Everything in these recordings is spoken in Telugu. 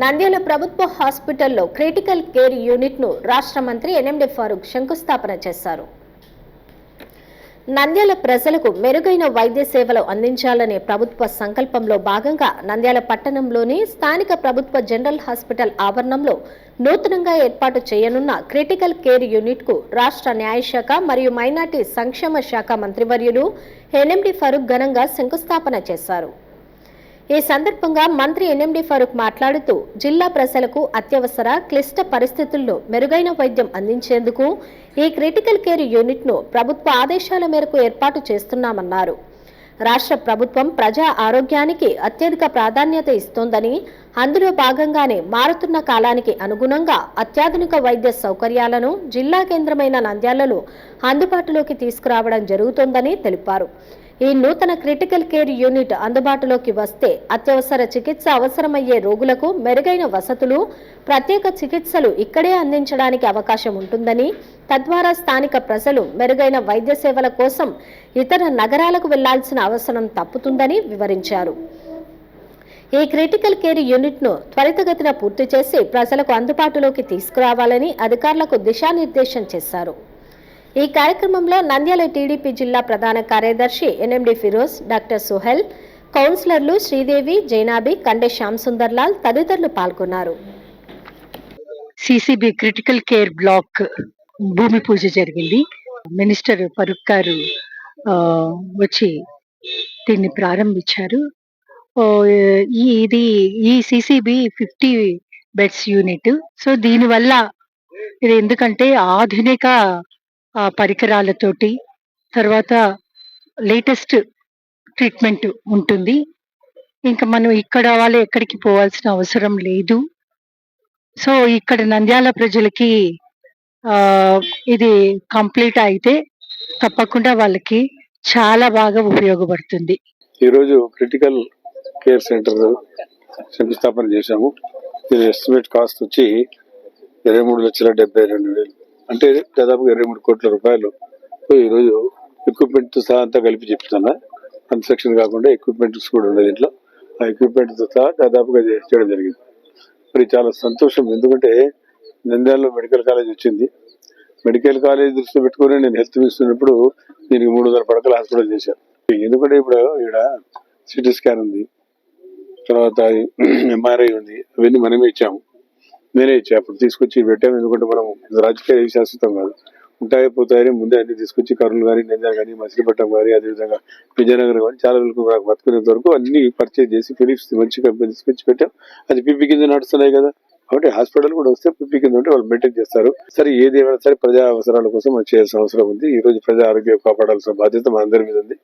నంద్యాల ప్రభుత్వ హాస్పిటల్లో క్రిటికల్ కేర్ యూనిట్ను రాష్ట్ర మంత్రి ఎన్ఎండి ఫారూక్ శంకుస్థాపన చేశారు. నంద్యాల ప్రజలకు మెరుగైన వైద్య సేవలు అందించాలనే ప్రభుత్వ సంకల్పంలో భాగంగా నంద్యాల పట్టణంలోని స్థానిక ప్రభుత్వ జనరల్ హాస్పిటల్ ఆవరణంలో నూతనంగా ఏర్పాటు చేయనున్న క్రిటికల్ కేర్ యూనిట్కు రాష్ట్ర న్యాయశాఖ మరియు మైనార్టీ సంక్షేమ శాఖ మంత్రివర్యులు ఎన్ఎండి ఫరూక్ ఘనంగా శంకుస్థాపన చేశారు. ఈ సందర్భంగా మంత్రి ఎన్ఎండి ఫరూక్ మాట్లాడుతూ జిల్లా ప్రజలకు అత్యవసర క్లిష్ట పరిస్థితుల్లో మెరుగైన వైద్యం అందించేందుకు ఈ క్రిటికల్ కేర్ యూనిట్ను ప్రభుత్వ ఆదేశాల మేరకు ఏర్పాటు చేస్తున్నామన్నారు. రాష్ట్ర ప్రభుత్వం ప్రజా ఆరోగ్యానికి అత్యధిక ప్రాధాన్యత ఇస్తోందని అందులో భాగంగానే మారుతున్న కాలానికి అనుగుణంగా అత్యాధునిక వైద్య సౌకర్యాలను జిల్లా కేంద్రమైన నంద్యాలలో అందుబాటులోకి తీసుకురావడం జరుగుతోందని తెలిపారు. ఈ నూతన క్రిటికల్ కేర్ యూనిట్ అందుబాటులోకి వస్తే అత్యవసర చికిత్స అవసరమయ్యే రోగులకు మెరుగైన వసతులు ప్రత్యేక చికిత్సలు ఇక్కడే అందించడానికి అవకాశం ఉంటుందని తద్వారా స్థానిక ప్రజలు మెరుగైన వైద్య సేవల కోసం ఇతర నగరాలకు వెళ్ళాల్సిన అవసరం తప్పుతుందని వివరించారు. ఈ క్రిటికల్ కేర్ యూనిట్ను త్వరితగతిన పూర్తి చేసి ప్రజలకు అందుబాటులోకి తీసుకురావాలని అధికారులకు దిశానిర్దేశం చేశారు. ఈ కార్యక్రమంలో నంద్యాల టీడీపీ జిల్లా ప్రధాన కార్యదర్శి ఎన్ఎండి ఫిరోజ్ డాక్టర్ సుహెల్ కౌన్సిలర్లు శ్రీదేవి జైనాబి కండే శ్యామ్ సుందర్లాల్ తదితరులు పాల్గొన్నారు. సిసిబి క్రిటికల్ కేర్ బ్లాక్ భూమి పూజ జరిగింది. మినిస్టర్ ఫరూక్ గారు ఆ, వచ్చి దీన్ని ప్రారంభించారు. ఈ ఇది ఈ CCB fifty beds unit. So దీనివల్ల ఇది ఎందుకంటే ఆధునిక ఆ, పరికరాలతోటి తర్వాత లేటెస్ట్ ట్రీట్మెంట్ ఉంటుంది. ఇంకా మనం ఇక్కడ వాళ్ళు ఎక్కడికి పోవాల్సిన అవసరం లేదు. సో ఇక్కడ నంద్యాల ప్రజలకి ఇది కంప్లీట్ అయితే తప్పకుండా వాళ్ళకి చాలా బాగా ఉపయోగపడుతుంది. ఈరోజు క్రిటికల్ కేర్ సెంటర్ శంకుస్థాపన చేశాము. దీని ఎస్టిమేట్ కాస్ట్ వచ్చి ఇరవై మూడు లక్షల డెబ్బై రెండు వేలు. అంటే దాదాపుగా ఇరవై మూడు కోట్ల రూపాయలు ఈరోజు ఎక్విప్మెంట్ సహా అంతా కలిపి చెప్తున్నా. కన్స్ట్రక్షన్ కాకుండా ఎక్విప్మెంట్స్ కూడా ఉన్నాయి దీంట్లో. ఆ ఎక్విప్మెంట్ సహా దాదాపుగా చేయడం జరిగింది. మరి చాలా సంతోషం. ఎందుకంటే నంద్యాలలో మెడికల్ కాలేజ్ వచ్చింది. మెడికల్ కాలేజ్ దృష్టిలో పెట్టుకుని నేను హెల్త్ మినిస్టర్ దీనికి మూడు వందల పడకలు హాస్పిటల్ చేశాను ఎందుకంటే ఇప్పుడు ఇక్కడ సిటీ స్కాన్ ఉంది. తర్వాత ఎంఆర్ఐ ఉంది. అవన్నీ మనమే ఇచ్చాము. నేనే ఇచ్చా. అప్పుడు తీసుకొచ్చి పెట్టాము ఎందుకంటే మనం రాజకీయాలు రాజకీయ శాశ్వతం కాదు. ఉంటాయి పోతాయని ముందే అన్ని తీసుకొచ్చి కర్నూలు కానీ నంద్యాల కానీ మచిలీపట్నం కానీ అదేవిధంగా విజయనగరం కానీ చాలా వరకు నాకు బతుకునేంత వరకు అన్ని పర్చేజ్ చేసి ఫిలిప్స్ మంచి కంపెనీ తీసుకొచ్చి పెట్టాం. అది పిపి కింద నడుస్తున్నాయి కదా. కాబట్టి హాస్పిటల్ కూడా వస్తే పిపి కింద ఉంటే వాళ్ళు మెయింటైన్ చేస్తారు. సరే ఏది ఏమైనా సరే ప్రజా అవసరాల కోసం మనం చేయాల్సిన అవసరం ఉంది. ఈ రోజు ప్రజా ఆరోగ్యం కాపాడాల్సిన బాధ్యత మన అందరి మీద ఉంది.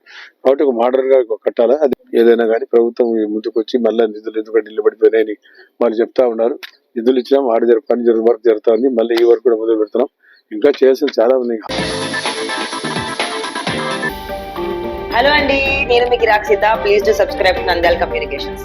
కాబట్టి ఒక మోడర్న్గా కట్టాలా? అది ఏదైనా కానీ ప్రభుత్వం ముందుకు వచ్చి మళ్ళీ నిధులు ఎందుకంటే నిలబడిపోయినాయని వాళ్ళు చెప్తా ఉన్నారు. నిధులు ఇచ్చినాం ఆడ జరు పని జరుగు వర్క్ జరుగుతుంది. మళ్ళీ ఈ వర్క్ కూడా మొదలు పెడుతున్నాం. ఇంకా చేయాల్సిన చాలా ఉంది హలో అండి నేను మీకు Rakshitha please to subscribe Nandyala communications